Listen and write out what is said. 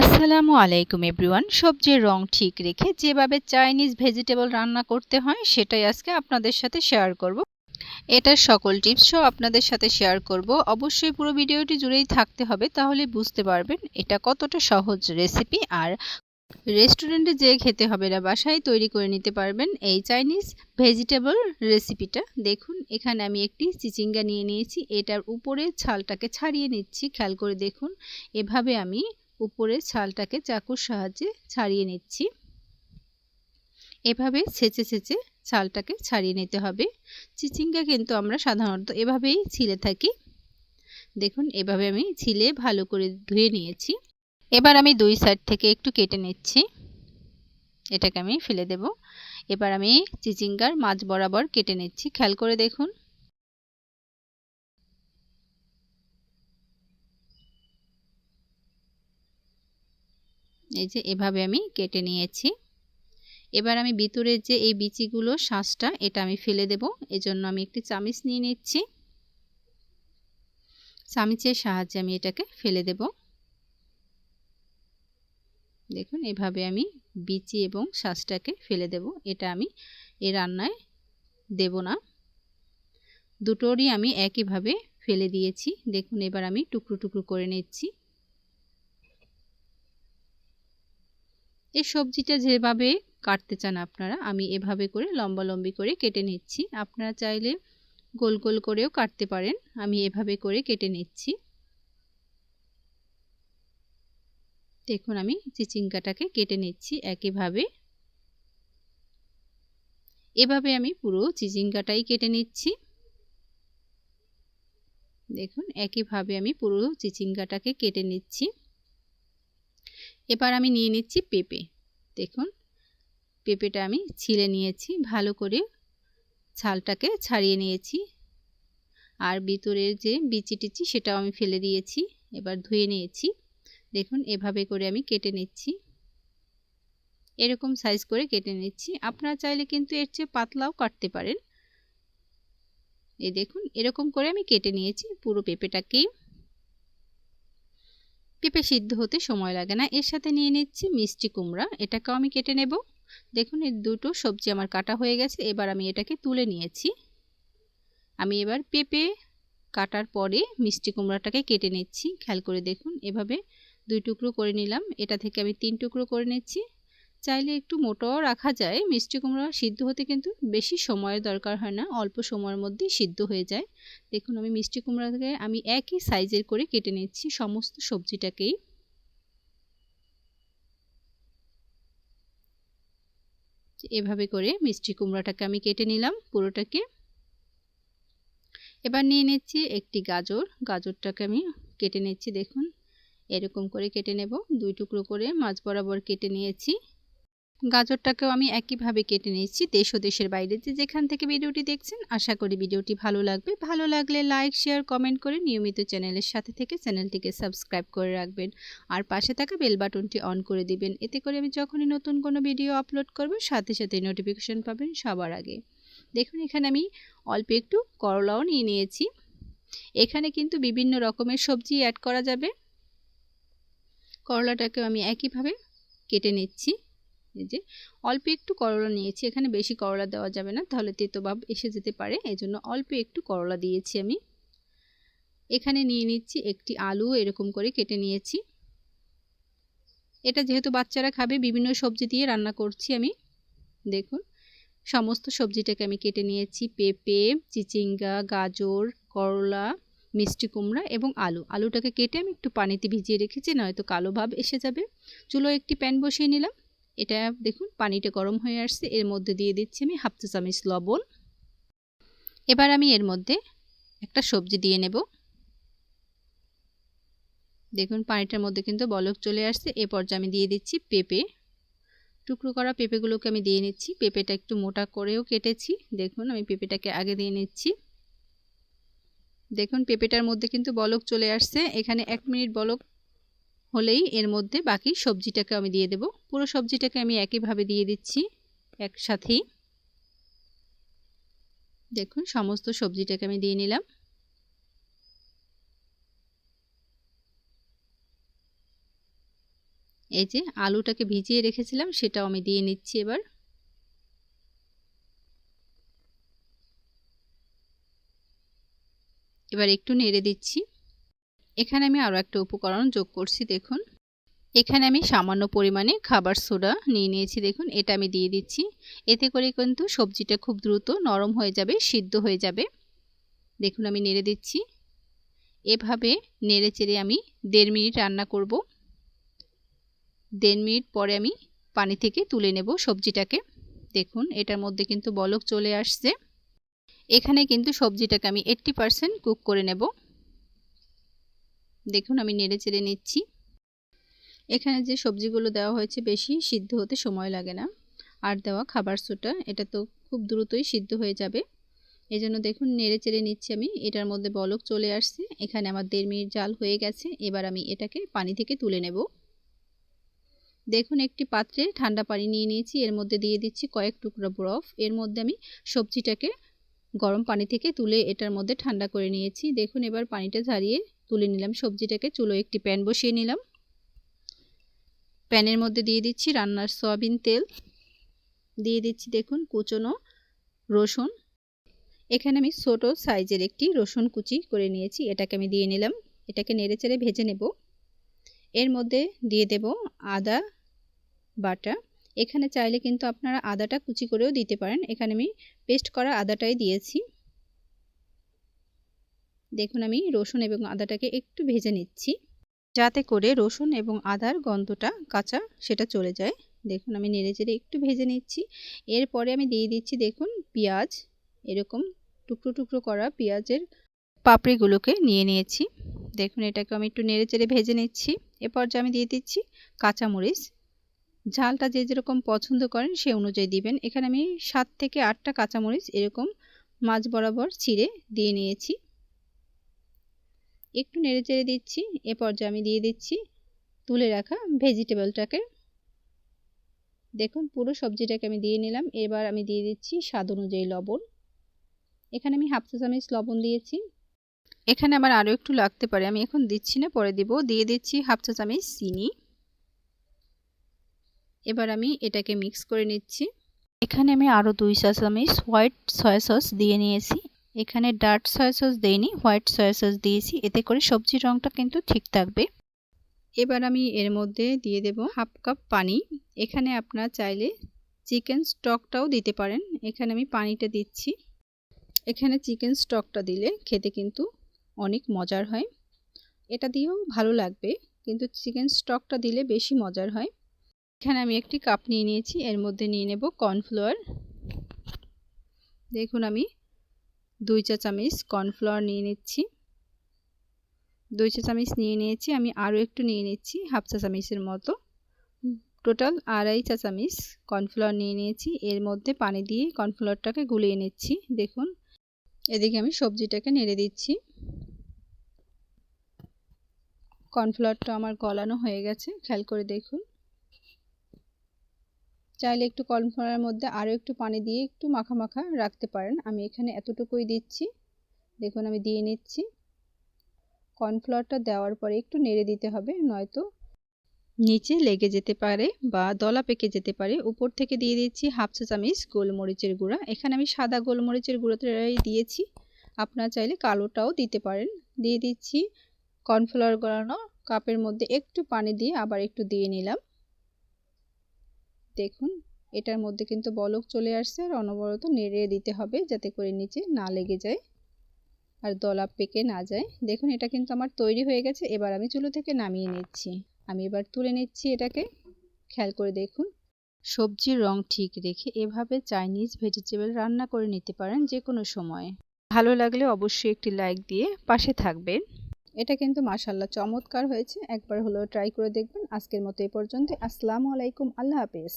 আসসালামু আলাইকুম এভরিওয়ান। সবজির রং ঠিক রেখে যেভাবে চাইনিজ ভেজিটেবল রান্না করতে হয়, সেটাই আজকে আপনাদের সাথে শেয়ার করব। এটার সকল টিপসও আপনাদের সাথে শেয়ার করব। অবশ্যই পুরো ভিডিওটি জুড়েই থাকতে হবে, তাহলে বুঝতে পারবেন এটা কতটা সহজ রেসিপি আর রেস্টুরেন্টে যেয়ে খেতে হবে না, বাসায় তৈরি করে নিতে পারবেন এই চাইনিজ ভেজিটেবল রেসিপিটা। দেখুন, এখানে আমি একটি চিচিঙ্গা নিয়ে নিয়েছি। এটার উপরে ছালটাকে ছাড়িয়ে নিচ্ছি। খেয়াল করে দেখুন, এভাবে আমি উপরে ছালটাকে চাকুর সাহায্যে ছাড়িয়ে নিচ্ছি। এভাবে ছেঁচে ছেঁচে ছালটাকে ছাড়িয়ে নিতে হবে। চিচিঙ্গা কিন্তু আমরা সাধারণত এভাবেই ছিলে থাকি। দেখুন, এভাবে আমি ছিলে ভালো করে ধুয়ে নিয়েছি। এবার আমি দুই সাইড থেকে একটু কেটে নিচ্ছি। এটাকে আমি ফেলে দেব। এবার আমি চিচিঙ্গার মাছ বরাবর কেটে নিচ্ছি। খেয়াল করে দেখুন। এই যে এভাবে আমি কেটে নিয়েছি। এবার আমি ভিতরের যে এই বিচিগুলো শ্বাসটা এটা আমি ফেলে দেব। এজন্য আমি একটি চামিচ নিয়ে নিচ্ছি। চামিচের সাহায্যে আমি এটাকে ফেলে দেব। দেখুন, এভাবে আমি বিচি এবং শ্বাসটাকে ফেলে দেব। এটা আমি এ রান্নায় দেব না। দুটোরই আমি একইভাবে ফেলে দিয়েছি। দেখুন, এবার আমি টুকরো টুকরো করে নিচ্ছি। এই সবজিটা যেভাবে কাটতে চান আপনারা, আমি এভাবে করে লম্বা লম্বি করে কেটে নিচ্ছি। আপনারা চাইলে গোল গোল করেও কাটতে পারেন, আমি এভাবে করে কেটে নিচ্ছি। দেখুন, আমি চিচিঙ্গাটাকে কেটে নিচ্ছি একইভাবে এভাবে আমি পুরো চিচিঙ্গাটাই কেটে নিচ্ছি। দেখুন একইভাবে আমি পুরো চিচিঙ্গাটাকে কেটে নিচ্ছি। এবার আমি নিয়ে নিচ্ছি পেঁপে। দেখুন, পেঁপেটা আমি ছিলে নিয়েছি, ভালো করে ছালটাকে ছাড়িয়ে নিয়েছি। আর ভিতরের যে বিচি টিচি সেটাও আমি ফেলে দিয়েছি, এবার ধুয়ে নিয়েছি। দেখুন, এভাবে করে আমি কেটে নিচ্ছি। এরকম সাইজ করে কেটে নিচ্ছি। আপনারা চাইলে কিন্তু এর চেয়ে পাতলাও কাটতে পারেন। এই দেখুন, এরকম করে আমি কেটে নিয়েছি পুরো পেঁপেটাকেই। পেঁপে সিদ্ধ হতে সময় লাগে না। এর সাথে নিয়ে নিচ্ছি মিষ্টি কুমড়া। এটাকেও আমি কেটে নেব। দেখুন, এর দুটো সবজি আমার কাটা হয়ে গেছে। এবার আমি এটাকে তুলে নিয়েছি। আমি এবার পেঁপে কাটার পরে মিষ্টি কুমড়াটাকে কেটে নিচ্ছি। খেয়াল করে দেখুন, এভাবে দুই টুকরো করে নিলাম। এটা থেকে আমি তিন টুকরো করে নিচ্ছি। চাইলে একটু মোটাও রাখা যায়। মিষ্টি কুমড়া সিদ্ধ হতে কিন্তু বেশি সময়ের দরকার হয় না, অল্প সময়ের মধ্যেই সিদ্ধ হয়ে যায়। দেখুন, আমি মিষ্টি কুমড়াকে আমি একই সাইজের করে কেটে নিচ্ছি সমস্ত সবজিটাকেই। এভাবে করে মিষ্টি কুমড়াটাকে আমি কেটে নিলাম পুরোটাকে। এবার নিয়ে নিচ্ছি একটি গাজর। গাজরটাকে আমি কেটে নিচ্ছি, দেখুন। এরকম করে কেটে নেব। দুই টুকরো করে মাছ বরাবর কেটে নিয়েছি। গাজরটাকেও আমি একইভাবে কেটে নিচ্ছি দেশ ও দেশের বাইরে যে যেখান থেকে ভিডিওটি দেখছেন, আশা করি ভিডিওটি ভালো লাগবে। ভালো লাগলে লাইক, শেয়ার, কমেন্ট করে নিয়মিত চ্যানেলের সাথে থেকে চ্যানেলটিকে সাবস্ক্রাইব করে রাখবেন। আর পাশে থাকা বেল বাটনটি অন করে দিবেন। এতে করে আমি যখনই নতুন কোনো ভিডিও আপলোড করব, সাথে সাথে নোটিফিকেশন পাবেন সবার আগে। দেখুন, এখানে আমি অল্প একটু করলাও নিয়ে নিয়েছি। এখানে কিন্তু বিভিন্ন রকমের সবজি অ্যাড করা যাবে। করলাটাকেও আমি একইভাবে কেটে নিচ্ছি। এই যে, অল্প একটু করলা নিয়েছি, এখানে বেশি করলা দেওয়া যাবে না, তাহলে তেতোভাব এসে যেতে পারে এই জন্য অল্প একটু করলা দিয়েছি আমি। এখানে নিয়ে নিচ্ছি একটি আলু, এরকম করে কেটে নিয়েছি। এটা যেহেতু বাচ্চারা খাবে, বিভিন্ন সবজি দিয়ে রান্না করছি আমি। দেখুন, সমস্ত সবজিটাকে আমি কেটে নিয়েছি, পেঁপে, চিচিঙ্গা, গাজর, করলা, মিষ্টি কুমড়া এবং আলু। আলুটাকে কেটে আমি একটু পানিতে ভিজিয়ে রেখেছি, নয়তো কালো ভাব এসে যাবে। চুলো একটি প্যান বসিয়ে নিলাম। এটা দেখুন, পানিটা গরম হয়ে আসছে। এর মধ্যে দিয়ে দিচ্ছি আমি হাফ চা চামচ লবণ। এবার আমি এর মধ্যে একটা সবজি দিয়ে নেব। দেখুন, পানিটার মধ্যে কিন্তু বলক চলে আসছে। এ পর্যায়ে আমি দিয়ে দিচ্ছি পেঁপে। টুকরো করা পেঁপেগুলোকে আমি দিয়ে নিচ্ছি। পেঁপেটা একটু মোটা করেও কেটেছি। দেখুন, আমি পেঁপেটাকে আগে দিয়ে নিচ্ছি। দেখুন, পেঁপেটার মধ্যে কিন্তু বলক চলে আসছে। এখানে এক মিনিট বলক হলেই এর মধ্যে বাকি সবজিটাকে আমি দিয়ে দেব। পুরো সবজিটাকে আমি একইভাবে দিয়ে দিচ্ছি একসাথেই। দেখুন, সমস্ত সবজিটাকে আমি দিয়ে নিলাম। এই যে আলুটাকে ভিজিয়ে রেখেছিলাম, সেটাও আমি দিয়ে নিচ্ছি এবার। এবার একটু নেড়ে দিচ্ছি। এখানে আমি আরও একটা উপকরণ যোগ করছি, দেখুন। এখানে আমি সামান্য পরিমাণে খাবার সোডা নিয়ে নিয়েছি, দেখুন। এটা আমি দিয়ে দিচ্ছি। এতে করে কিন্তু সবজিটা খুব দ্রুত নরম হয়ে যাবে, সিদ্ধ হয়ে যাবে। দেখুন, আমি নেড়ে দিচ্ছি। এভাবে নেড়ে চেড়ে আমি দেড় মিনিট রান্না করব। দেড় মিনিট পরে আমি পানি থেকে তুলে নেব সবজিটাকে। দেখুন, এটার মধ্যে কিন্তু বলক চলে আসছে। এখানে কিন্তু সবজিটাকে আমি এইট্টি পারসেন্ট কুক করে নেব। দেখুন আমি নেড়ে চেড়ে নিচ্ছি। এখানে যে সবজিগুলো দেওয়া হয়েছে বেশি সিদ্ধ হতে সময় লাগে না। আর দেওয়া খাবার সোটা, এটা তো খুব দ্রুতই সিদ্ধ হয়ে যাবে। এই জন্য দেখুন নেড়ে চেড়ে নিচ্ছি আমি। এটার মধ্যে বলক চলে আসছে। এখানে আমার দেড় মিনিট জাল হয়ে গেছে। এবার আমি এটাকে পানি থেকে তুলে নেব। দেখুন একটি পাত্রে ঠান্ডা পানি নিয়ে নিয়েছি। এর মধ্যে দিয়ে দিচ্ছি কয়েক টুকরো বরফ। এর মধ্যে আমি সবজিটাকে গরম পানি থেকে তুলে এটার মধ্যে ঠান্ডা করে নিয়েছি। দেখুন এবার পানিটা ঝারিয়ে তুলে নিলাম সবজিটাকে, চুলো একটি প্যান বসিয়ে নিলাম। প্যানের মধ্যে দিয়ে দিচ্ছি রান্নার সয়াবিন তেল। দিয়ে দিচ্ছি দেখুন কুচনো রসুন। এখানে আমি ছোট সাইজের একটি রসুন কুচি করে নিয়েছি, এটাকে আমি দিয়ে নিলাম। এটাকে নেড়ে চেড়ে ভেজে নেব। এর মধ্যে দিয়ে দেব আদা বাটা। এখানে চাইলে কিন্তু আপনারা আদাটা কুচি করেও দিতে পারেন। এখানে আমি পেস্ট করা আদাটাই দিয়েছি। দেখুন আমি রসুন এবং আদাটাকে একটু ভেজে নিচ্ছি। যাতে করে রসুন এবং আদার গন্ধটা কাঁচা সেটা চলে যায়। দেখুন আমি নেড়ে চেড়ে একটু ভেজে নিচ্ছি। এরপরে আমি দিয়ে দিচ্ছি দেখুন পেঁয়াজ। এরকম টুকরো টুকরো করা পেঁয়াজের পাপড়িগুলোকে নিয়ে নিয়েছি। দেখুন এটাকে আমি একটু নেড়ে চেড়ে ভেজে নিচ্ছি। এরপর যে আমি দিয়ে দিচ্ছি কাঁচামরিচ। ঝালটা যে যেরকম পছন্দ করেন সে অনুযায়ী দিবেন। এখানে আমি সাত থেকে আটটা কাঁচামরিচ এরকম মাছ বরাবর ছিঁড়ে দিয়ে নিয়েছি। একটু নেড়ে চেড়ে দিচ্ছি, এ পর্যায়ে আমি দিয়ে দিচ্ছি তুলে রাখা ভেজিটেবলটাকে। দেখুন, পুরো সবজিটাকে আমি দিয়ে নিলাম। এবার আমি দিয়ে দিচ্ছি স্বাদ অনুযায়ী লবণ। এখানে আমি হাফ চা চামচ লবণ দিয়েছি। এখানে আমার আরও একটু লাগতে পারে, আমি এখন দিচ্ছি না, পরে দিব। দিয়ে দিচ্ছি হাফ চা চামচ চিনি। এবার আমি এটাকে মিক্স করে নিচ্ছি। এখানে আমি আরও দুই চা চামচ হোয়াইট সয়া সস দিয়ে নিয়েছি। এখানে ডার্ক সয়া সস দেইনি হোয়াইট সয়া সস দিয়েছি। এতে করে সবজির রঙটা কিন্তু ঠিক থাকবে। এবার আমি এর মধ্যে দিয়ে দেব হাফ কাপ পানি। এখানে আপনারা চাইলে চিকেন স্টকটাও দিতে পারেন। এখানে আমি পানিটা দিচ্ছি। এখানে চিকেন স্টকটা দিলে খেতে কিন্তু অনেক মজার হয়। এটা দিয়েও ভালো লাগবে, কিন্তু চিকেন স্টকটা দিলে বেশি মজার হয়। এখানে আমি একটি কাপ নিয়ে নিয়েছি। এর মধ্যে নিয়ে নেব কর্নফ্লাওয়ার দেখুন আমি দুই চা চামচ কর্নফ্লাওয়ার নিয়ে নিচ্ছি। দুই চা চামচ নিয়ে নিয়েছি, আমি আরও একটু নিয়ে নিচ্ছি, হাফ চা চামচের মতো। টোটাল আড়াই চা চামচ কর্নফ্লাওয়ার নিয়ে নিয়েছি, এর মধ্যে পানি দিয়ে কর্নফ্লাওয়ারটাকে গুলিয়ে নিচ্ছি, দেখুন। এদিকে আমি সবজিটাকে নেড়ে দিচ্ছি। কর্নফ্লাওয়ারটা আমার গলানো হয়ে গেছে, খেয়াল করে দেখুন। চাইলে একটু কর্নফ্লাওয়ারের মধ্যে আরও একটু পানি দিয়ে একটু মাখা মাখা রাখতে পারেন। আমি এখানে এতটুকুই দিচ্ছি। দেখুন, আমি দিয়ে নিচ্ছি। কর্নফ্লাওয়ারটা দেওয়ার পরে একটু নেড়ে দিতে হবে, নয়তো নিচে লেগে যেতে পারে বা দলা পেকে যেতে পারে। উপর থেকে দিয়ে দিচ্ছি হাফ চা চামচ গোলমরিচের গুঁড়া। এখানে আমি সাদা গোলমরিচের গুঁড়োটাই দিয়েছি। আপনারা চাইলে কালোটাও দিতে পারেন। দিয়ে দিচ্ছি কর্নফ্লাওয়ার গলানো কাপের মধ্যে একটু পানি দিয়ে আবার একটু দিয়ে নিলাম। দেখুন, এটার মধ্যে কিন্তু বলক চলে আসছে আর অনবরত নেড়ে দিতে হবে যাতে করে নিচে না লেগে যায় আর দলা পেকে না যায়। দেখুন, এটা কিন্তু আমার তৈরি হয়ে গেছে, এবার আমি চুলো থেকে নামিয়ে নিচ্ছি। আমি এবার তুলে নিচ্ছি এটাকে। খেয়াল করে দেখুন, সবজির রং ঠিক রেখে এভাবে চাইনিজ ভেজিটেবল রান্না করে নিতে পারেন যে কোনো সময়। ভালো লাগলে অবশ্যই একটি লাইক দিয়ে পাশে থাকবেন। এটা কিন্তু মাসাল্লাহ চমৎকার হয়েছে। একবার হলেও ট্রাই করে দেখবেন। আজকের মতো এই পর্যন্ত আসসালামু আলাইকুম। আল্লাহ হাফেজ।